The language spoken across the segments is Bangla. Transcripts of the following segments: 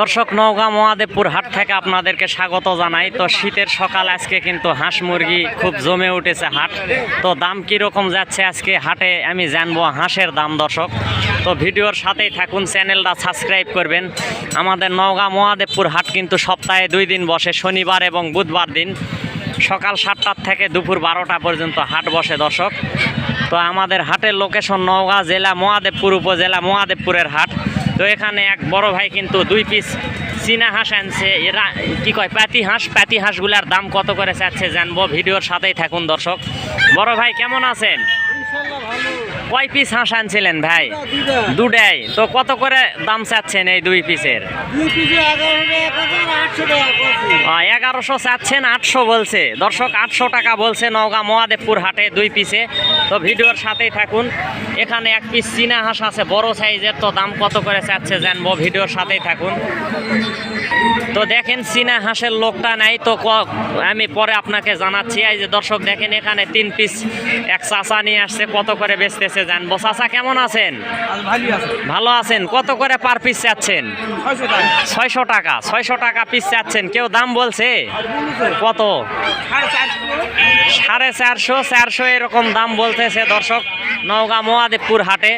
দর্শক, নওগাঁ মহাদেবপুর হাট থেকে আপনাদেরকে স্বাগত জানাই। তো শীতের সকাল, আজকে কিন্তু হাঁস মুরগি খুব জমে উঠেছে হাট। তো দাম কীরকম যাচ্ছে আজকে হাটে, আমি জানব হাঁসের দাম, দর্শক। তো ভিডিওর সাথেই থাকুন, চ্যানেলটা সাবস্ক্রাইব করবেন। আমাদের নওগাঁ মহাদেবপুর হাট কিন্তু সপ্তাহে দুই দিন বসে, শনিবার এবং বুধবার দিন। সকাল সাতটার থেকে দুপুর বারোটা পর্যন্ত হাট বসে, দর্শক। তো আমাদের হাটের লোকেশন নওগাঁ জেলা মহাদেবপুর, উপজেলা মহাদেবপুরের হাট। তো এখানে এক বড় ভাই কিন্তু দুই পিস চীনা হাঁস আনছে। এরা কি কয়, প্যাতি হাঁস? প্যাতি হাঁসগুলার দাম কত করে চাচ্ছে জানব। ভিডিওর সাথেই থাকুন দর্শক। বড় ভাই, কেমন আছেন? কয় পিস হাঁস আনছিলেন ভাই? দুটাই। তো কত করে দাম চাচ্ছেন এই দুই পিসের এগারোশো চাচ্ছেন আটশো বলছে। দর্শক আটশো টাকা বলছে নওগাঁ মহাদেবপুর হাটে দুই পিসে তো ভিডিওর সাথেই থাকুন। এখানে এক পিস চীনা হাঁস আছে বড় সাইজের তো দাম কত করে চাচ্ছে জানব ভিডিওর সাথেই থাকুন। তো দেখেন চীনা হাঁসের লোকটা নাই তো ক- আমি পরে আপনাকে জানাচ্ছি। এই যে দর্শক দেখেন এখানে তিন পিস এক চাচা নিয়ে আসছে কত করে বেচতেছে জানব। চাচা কেমন আছেন? ভালো আছেন? কত করে পার পিস চাচ্ছেন? ছয়শো টাকা। ছয়শো টাকা পিস চাচ্ছেন। কেউ দাম বলছে? কত? সাড়ে চারশো চারশো এরকম দাম বলতেছে দর্শক নওগাঁ মহাদেবপুর হাটে।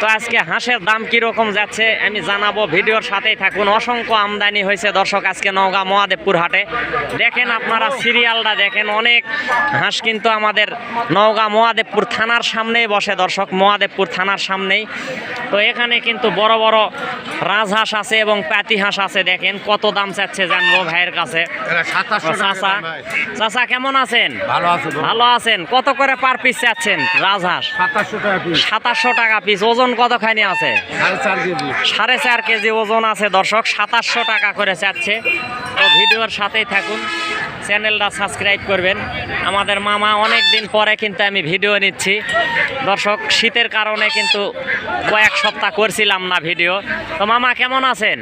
তো আজকে হাঁসের দাম কীরকম যাচ্ছে আমি জানাব ভিডিওর সাথেই থাকুন। অসংখ্য আমদানি হয়েছে দর্শক। আজকে নওগাঁ মহাদেবপুর হাটে। দেখেন আপনারা সিরিয়ালটা দেখেন অনেক হাঁস কিন্তু আমাদের নওগাঁ মহাদেবপুর থানার সামনেই বসে দর্শক মহাদেবপুর থানার সামনেই। তো এখানে কিন্তু বড় বড় রাজহাঁস আছে এবং প্যাতি হাঁস আছে দেখেন কত দাম চাচ্ছে জানব ভাইয়ের কাছে। চাচা চাচা কেমন আছেন? ভালো আছে ভালো আছেন? কত করে পার পিস চাচ্ছেন রাজহাঁস? সাতাশশো টাকা পিস ওজন কতখানি আছে? সাড়ে চার কেজি। সাড়ে চার কেজি ওজন আছে দর্শক সাতাশশো টাকা করে চাচ্ছে তো ভিডিওর সাথেই থাকুন। চ্যানেলটা সাবস্ক্রাইব করবেন। আমাদের মামা অনেক দিন পরে কিন্তু আমি ভিডিও নিচ্ছি। দর্শক শীতের কারণে কিন্তু কয়েক সপ্তাহ করছিলাম না ভিডিও। তো মামা কেমন আছেন?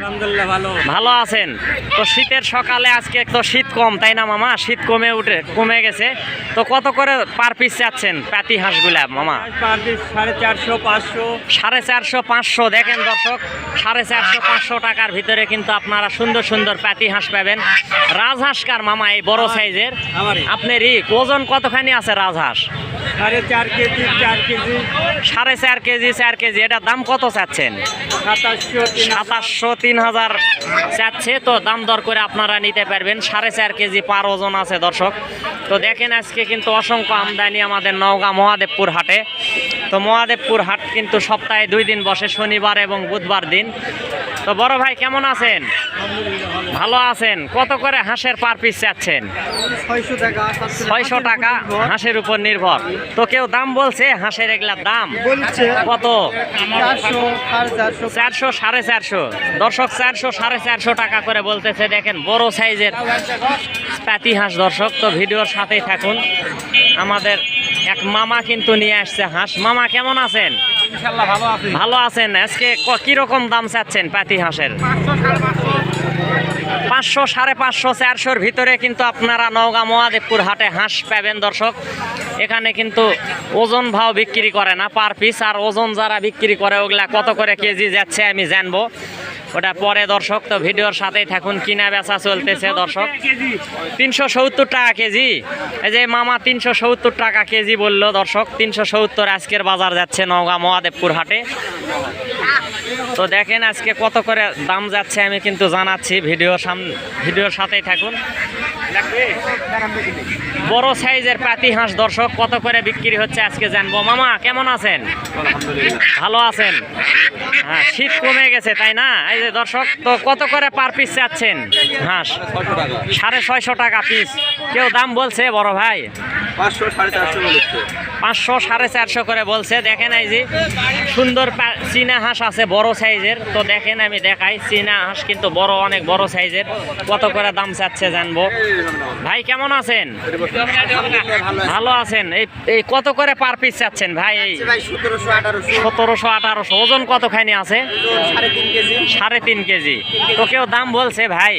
ভালো। ভালো আছেন? তো শীতের সকালে আজকে তো শীত কম তাই না মামা? শীত কমে উঠে কমে গেছে। তো কত করে পার পিস চাচ্ছেন প্যাতি হাঁসগুলা মামা? সাড়ে চারশো পাঁচশো। সাড়ে চারশো পাঁচশো। দেখেন দর্শক সাড়ে চারশো পাঁচশো টাকার ভিতরে কিন্তু আপনারা সুন্দর সুন্দর প্যাতি হাঁস পাবেন। রাজহাঁসকার মামা এই বড় সাইজের। আমারই। আপনার ই ওজন কতখানি আছে রাজহাঁস? সাড়ে চার কেজি চার কেজি। সাড়ে চার কেজি চার কেজি। এটার দাম কত চাচ্ছেন? সাতাশশো তিন হাজার চাচ্ছে। তো দাম দর করে আপনারা নিতে পারবেন। সাড়ে চার কেজি পার ওজন আছে দর্শক। তো দেখেন আজকে কিন্তু অসংখ্য আমদানি আমাদের নওগাঁ মহাদেবপুর হাটে। তো মহাদেবপুর হাট কিন্তু সপ্তাহে দুই দিন বসে শনিবার এবং বুধবার দিন। তো বড় ভাই কেমন আছেন? ভালো আছেন? কত করে হাঁসের পার পিস চাচ্ছেন? ছয়শো টাকা হাঁসের উপর নির্ভর। তো কেউ দাম বলছে হাঁসের এগুলার দাম? বলছে কত? চারশো সাড়ে চারশো। দর্শক চারশো সাড়ে চারশো টাকা করে বলতেছে দেখেন বড় সাইজের প্যাতি হাঁস। দর্শক তো ভিডিওর সাথেই থাকুন। আমাদের এক মামা কিন্তু নিয়ে আসছে হাঁস। মামা কেমন আছেন? ভালো আছে। ভালো আছেন। আজকে কি রকম দাম চাচ্ছেন পাতি হাঁসের? পাঁচশো, সাড়ে পাঁচশো, চারশোর ভিতরে কিন্তু আপনারা নওগাঁ মহাদেবপুর হাটে হাঁস পাবেন দর্শক। এখানে কিন্তু ওজন ভাও বিক্রি করে না, পার পিস। আর ওজন যারা বিক্রি করে, ওগুলা কত করে কেজি যাচ্ছে আমি জানব। ওটা পরে দর্শক, তো ভিডিওর সাথেই থাকুন, কিনা বেচা চলতেছে দর্শক। তিনশো সত্তর টাকা কেজি। এই যে মামা তিনশো সত্তর টাকা কেজি বলল দর্শক, তিনশো সত্তর আজকের বাজার যাচ্ছে নওগাঁ মহাদেবপুর হাটে। তো দেখেন আজকে কত করে দাম যাচ্ছে আমি কিন্তু জানাচ্ছি। ভিডিও সাম ভিডিওর সাথেই থাকুন। বড় সাইজের পাতি হাঁস দর্শক কত করে বিক্রি হচ্ছে আজকে জানব। মামা কেমন আছেন? ভালো আছেন? হ্যাঁ শীত কমে গেছে তাই না? এই যে দর্শক তো কত করে পার পিস চাচ্ছেন হাঁস? সাড়ে ছয়শো টাকা পিস কেউ দাম বলছে বড় ভাই? পাঁচশো সাড়ে চারশো করে বলছে। দেখেন এই যে সুন্দর চীনা হাঁস আছে বড় সাইজের। তো দেখেন আমি দেখাই চীনা হাঁস কিন্তু বড় অনেক বড় সাইজের। কত করে দাম চাচ্ছে জানব। ভাই কেমন আছেন? ভালো আছেন? এই এই কত করে পার পিস চাচ্ছেন ভাই? এই সতেরোশো আঠারোশো। সতেরোশো আঠারোশো। ওজন কতখানি আছে? সাড়ে তিন কেজি। তো কেউ দাম বলছে ভাই?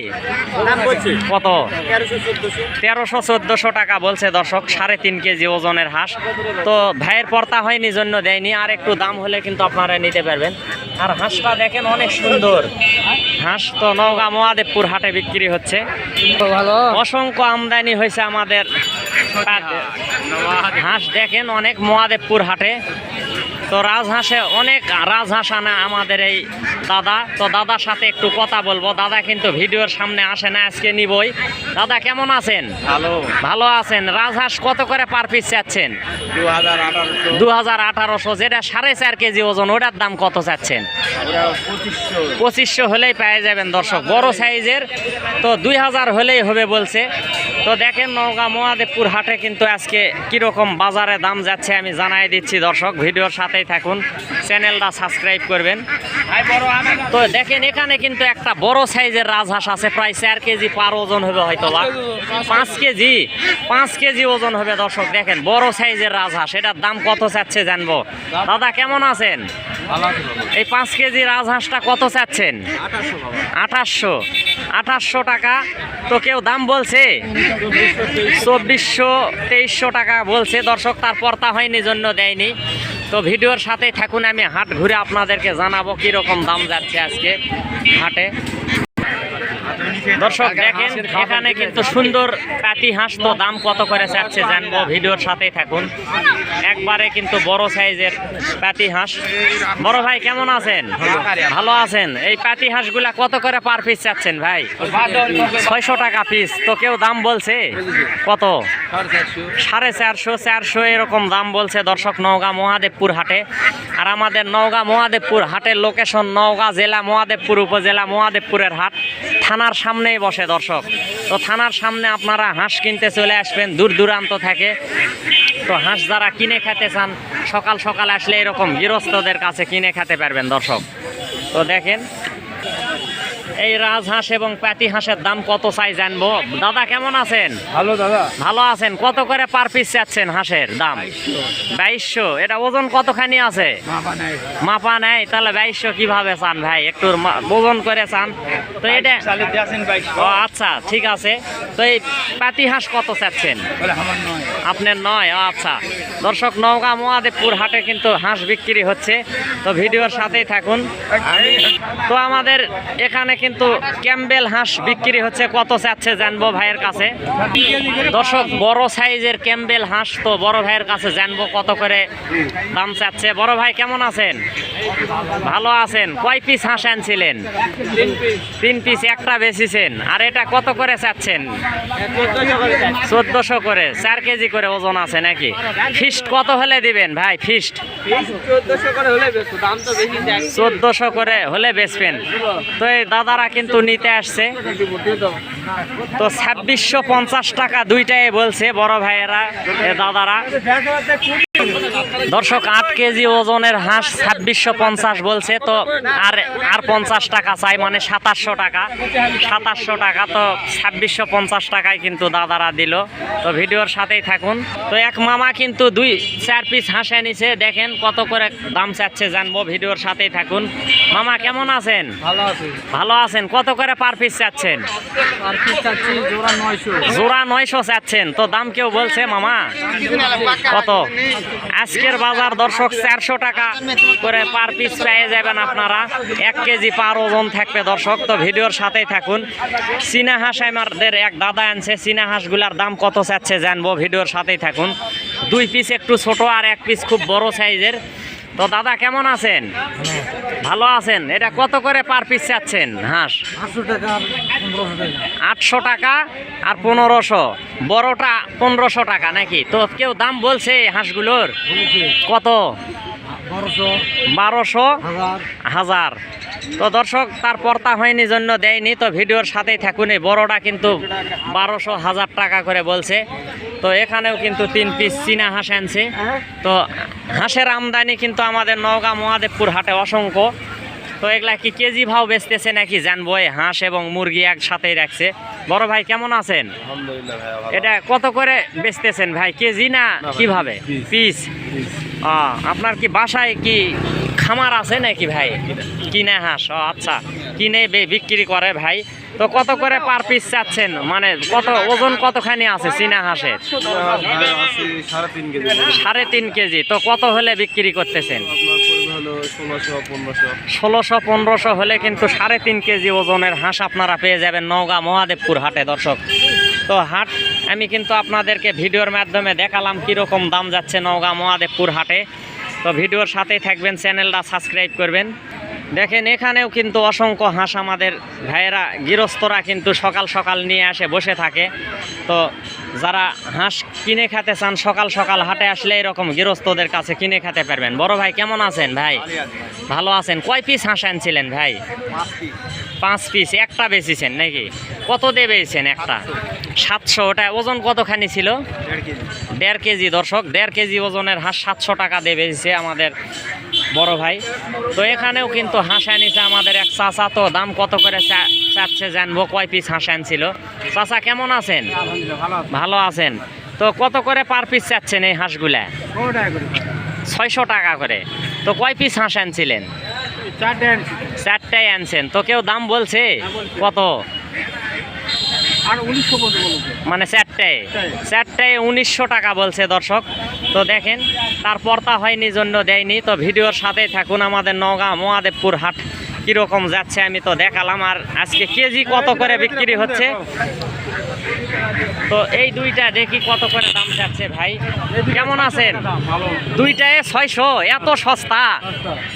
কত? তেরোশো চোদ্দোশো। তেরোশো চোদ্দোশো টাকা বলছে দর্শক সাড়ে তিন কেজি ওজনের হাঁস। তো ভাইয়ের পর্তা হয়নি জন্য দেয়নি। আর একটু দাম হলে কিন্তু আপনারা নিতে পারবেন। আর হাঁসটা দেখেন অনেক সুন্দর। হাঁস তো নওগাঁ মহাদেবপুর হাটে বিক্রি হচ্ছে। অসংখ্য আমদানি হয়েছে আমাদের। হাঁস দেখেন অনেক মহাদেবপুর হাটে। তো রাজহাঁসে অনেক রাজহাঁস আনা আমাদের এই দাদা। তো দাদার সাথে একটু কথা বলব। দাদা কিন্তু ভিডিওর সামনে আসে না আজকে নিবই। দাদা কেমন আছেন? ভালো। ভালো আছেন। রাজহাঁস কত করে পার পিস চাচ্ছেন? দু হাজার আঠারোশো যেটা সাড়ে চার কেজি ওজন ওটার দাম কত চাচ্ছেন? পঁচিশশো। হলেই পেয়ে যাবেন দর্শক বড় সাইজের। তো দুই হাজার হলেই হবে বলছে। তো দেখেন নওগাঁ মহাদেবপুর হাটে কিন্তু আজকে কীরকম বাজারে দাম যাচ্ছে আমি জানাই দিচ্ছি দর্শক ভিডিওর সাথেই থাকুন। চ্যানেলটা সাবস্ক্রাইব করবেন। তো দেখেন, এখানে কিন্তু একটা বড় সাইজের রাজহাঁস আছে, প্রায় চার কেজি পার ওজন হবে হয়তো বা পাঁচ কেজি? পাঁচ কেজি ওজন হবে, দর্শক, দেখেন, বড় সাইজের রাজহাঁস। এটার দাম কত চাচ্ছে জানব? দাদা, কেমন আছেন? এই পাঁচ কেজি রাজহাঁসটা কত চাচ্ছেন? আঠাশশো। আঠাশশো টাকা। তো কেউ দাম বলছে? চব্বিশশো, তেইশশো টাকা বলছে, দর্শক তার পর্তা হয়নি, জন্য দেয়নি। তো ভিডিওর সাথেই থাকুন আমি হাট ঘুরে আপনাদেরকে জানাব কীরকম দাম যাচ্ছে আজকে হাটে। দর্শক দেখেন এখানে কিন্তু সুন্দর কাটি হাঁস তো দাম কত করে চাচ্ছে জানব। ভিডিওর সাথেই থাকুন। একবারে কিন্তু বড় সাইজের পাতি হাঁস। বড় ভাই কেমন আছেন? ভালো আছেন? এই পাতি হাঁসগুলা কত করে পার পিস চাচ্ছেন ভাই? ছয়শো টাকা পিস তো কেউ দাম বলছে? কত? সাড়ে চারশো চারশো এরকম দাম বলছে দর্শক নওগাঁ মহাদেবপুর হাটে। আর আমাদের নওগাঁ মহাদেবপুর হাটের লোকেশন নওগাঁ জেলা মহাদেবপুর উপজেলা মহাদেবপুরের হাট। থানার সামনেই বসে দর্শক। তো থানার সামনে আপনারা হাঁস কিনতে চলে আসবেন, দূর দূরান্ত থেকে। তো হাঁস যারা কিনে খেতে চান, সকাল সকাল আসলে এরকম গৃহস্থদের কাছে কিনে খেতে পারবেন দর্শক। তো দেখেন এই রাজহাঁস এবং পাতি হাঁসের দাম কত চাই জানব? দাদা কেমন আছেন? ভালো দাদা। ভালো আছেন? কত করে পার পিস চাচ্ছেন হাঁসের দাম? বাইশশো। এটা ওজন কতখানি আছে? মাপা নাই। তাহলে বাইশশো কীভাবে চান ভাই? একটু ওজন করে চান। তো এটা ও আচ্ছা ঠিক আছে। তো এই পাতি হাঁস কত চাচ্ছেন? আপনার নয়? ও আচ্ছা। দর্শক নওগাঁ মহাদেবপুর হাটে কিন্তু হাঁস বিক্রি হচ্ছে। তো ভিডিওর সাথেই থাকুন। তো আমাদের এখানে কিন্তু ক্যাম্বেল হাঁস বিক্রি হচ্ছে। কত চাচ্ছে জানব ভাইয়ের কাছে? দর্শক বড় সাইজের ক্যাম্বেল হাঁস তো বড় ভাইয়ের কাছে জানব কত করে দাম চাচ্ছে। বড় ভাই কেমন আছেন? ভালো আছেন? কয় পিস হাঁস আনছিলেন? তিন পিস একটা বেচিছেন। আর এটা কত করে চাচ্ছেন? চোদ্দশো করে চার কেজি করে ওজন আছে নাকি? ফিস্ট কত হলে দিবেন ভাই ফিস্ট চোদ্দশো করে হলে বেচবেন। তো এই দাদারা কিন্তু নিতে আসছে। তো ছাব্বিশশো পঞ্চাশ টাকা দুইটাই বলছে বড় ভাইয়েরা দাদারা। দর্শক আট কেজি ওজনের হাঁস ছাব্বিশশো পঞ্চাশ বলছে তো আর আর পঞ্চাশ টাকা চাই মানে সাতাশশো টাকা। সাতাশশো টাকা তো ছাব্বিশশো পঞ্চাশ টাকায় কিন্তু দাদারা দিল। তো ভিডিওর সাথেই থাকুন। তো এক মামা কিন্তু দুই চার পিস হাঁস এনেছে দেখেন কত করে দাম চাচ্ছে জানব ভিডিওর সাথেই থাকুন। মামা কেমন আছেন? ভালো আছে। ভালো আছেন? কত করে পার পিস চাচ্ছেন? জোড়া নয়শো। চাচ্ছেন তো দাম কেউ বলছে মামা? কত? আজকের বাজার দর্শক চারশো টাকা করে পার পিস পেয়ে যাবেন আপনারা। এক কেজি পার ওজন থাকবে দর্শক, তো ভিডিওর সাথেই থাকুন। চীনা হাঁস আমাদের এক দাদা আনছে চীনা হাঁসগুলার দাম কত চাচ্ছে জানব, ভিডিওর সাথেই থাকুন। দুই পিস একটু ছোট আর এক পিস খুব বড় সাইজের তো দাদা, কেমন আছেন? ভালো আছেন? এটা কত করে পার পিস চাচ্ছেন? হাঁস? আটশো টাকা আর পনেরোশো। বড়টা পনেরোশো টাকা নাকি? তো কেউ দাম বলছে হাঁসগুলোর? কত? বারোশো। হাজার। তো দর্শক তার পর্তা হয়নি জন্য দেয়নি তো ভিডিওর সাথেই থাকুন। বড়টা কিন্তু বারোশো হাজার টাকা করে বলছে। তো এখানেও কিন্তু তিন পিস চীনা হাঁস আনছে। তো হাঁসের আমদানি কিন্তু আমাদের নওগাঁ মহাদেবপুর হাটে অসংখ্য। তো এগুলা কি কেজি ভাও বেচতেছে নাকি জানব হাঁস এবং মুরগি একসাথেই রাখছে। বড় ভাই কেমন আছেন? এটা কত করে বেচতেছেন ভাই? কেজি না কীভাবে। পিস আপনার কি বাসায় কি খামার আছে নাকি ভাই? কিনে হাঁস, ও আচ্ছা। কিনে বিক্রি করে ভাই। তো কত করে পার পিস চাচ্ছেন? মানে কত, ওজন কতখানি আছে চীনা হাঁসের? সাড়ে তিন কেজি। তো কত হলে বিক্রি করতেছেন? ষোলোশো, পনেরোশো হলে কিন্তু সাড়ে তিন কেজি ওজনের হাঁস আপনারা পেয়ে যাবেন নওগাঁ মহাদেবপুর হাটে, দর্শক। তো হাট, আমি কিন্তু আপনাদেরকে ভিডিওর মাধ্যমে দেখালাম কীরকম দাম যাচ্ছে নওগাঁ মহাদেবপুর হাটে। তো ভিডিওর সাথেই থাকবেন চ্যানেলটা সাবস্ক্রাইব করবেন। দেখেন এখানেও কিন্তু অসংখ্য হাঁস আমাদের ভাইয়েরা গৃহস্থরা কিন্তু সকাল সকাল নিয়ে আসে বসে থাকে। তো যারা হাঁস কিনে খেতে চান সকাল সকাল হাটে আসলে এরকম গৃহস্থদের কাছে কিনে খেতে পারবেন। বড় ভাই কেমন আছেন ভাই? ভালো আছেন? কয় পিস হাঁস আনছিলেন ভাই? পাঁচ পিস। একটা বেচেছেন নাকি? কত দিয়ে একটা? সাতশো। ওটা ওজন কতখানি ছিল? দেড় কেজি দর্শক দেড় কেজি ওজনের হাঁস সাতশো টাকা দিয়ে বেচেছে আমাদের বড় ভাই। তো এখানেও কিন্তু হাঁস আনিছে আমাদের এক চাচা তো দাম কত করে চাচ্ছে জানব কয় পিস হাঁস আনছিল। চাচা কেমন আছেন? ভালো আছেন। তো কত করে পার পিস চাচ্ছেন এই হাঁসগুলা? ছয়শো টাকা করে। তো কয় পিস হাঁস আনছিলেন? চারটে চারটায় আনছেন। তো কেউ দাম বলছে। কত আর উনিশশো পর্যন্ত বলছে মানে চারটায় চারটায় উনিশশো টাকা বলছে দর্শক। তো দেখেন তারপর তা হয়নি জন্য দেয়নি। তো ভিডিওর সাথেই থাকুন আমাদের নওগাঁ মহাদেবপুর হাট কীরকম যাচ্ছে আমি তো দেখালাম। আর আজকে কেজি কত করে বিক্রি হচ্ছে? তো এই দুইটা দেখি কত করে দাম যাচ্ছে ভাই। কেমন আছেন? দুইটায় ছয়শো এত সস্তা?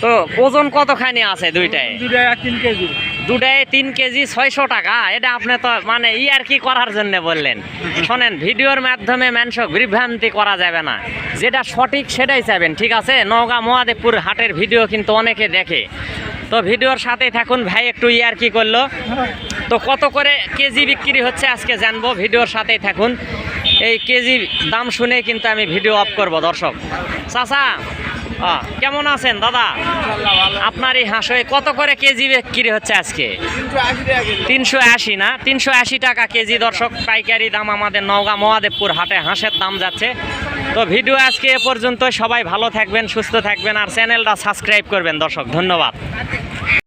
তো ওজন কতখানি আছে দুইটায় এক তিন কেজি। দুটায় তিন কেজি ছয়শো টাকা। এটা আপনি তো মানে ই আর কি করার জন্য বললেন। শোনেন, ভিডিওর মাধ্যমে মানুষক বিভ্রান্তি করা যাবে না। যেটা সঠিক সেটাই চাইবেন, ঠিক আছে? নওগাঁ মহাদেবপুর হাটের ভিডিও কিন্তু অনেকে দেখে। তো ভিডিওর সাথে থাকুন, ভাই একটু ই আর কি করল। তো কত করে কেজি বিক্রি হচ্ছে আজকে জানব, ভিডিওর সাথেই থাকুন। এই কেজি দাম শুনে কিন্তু আমি ভিডিও অফ করব, দর্শক। চাচা কেমন আছেন দাদা? আপনার এই হাঁস কত করে কেজি বিক্রি হচ্ছে আজকে? তিনশো আশি না? তিনশো আশি টাকা কেজি দর্শক, পাইকারি দাম আমাদের নওগাঁ মহাদেবপুর হাটে হাঁসের দাম যাচ্ছে। তো ভিডিও আজকে এ পর্যন্ত সবাই ভালো থাকবেন, সুস্থ থাকবেন, আর চ্যানেলটা সাবস্ক্রাইব করবেন দর্শক, ধন্যবাদ।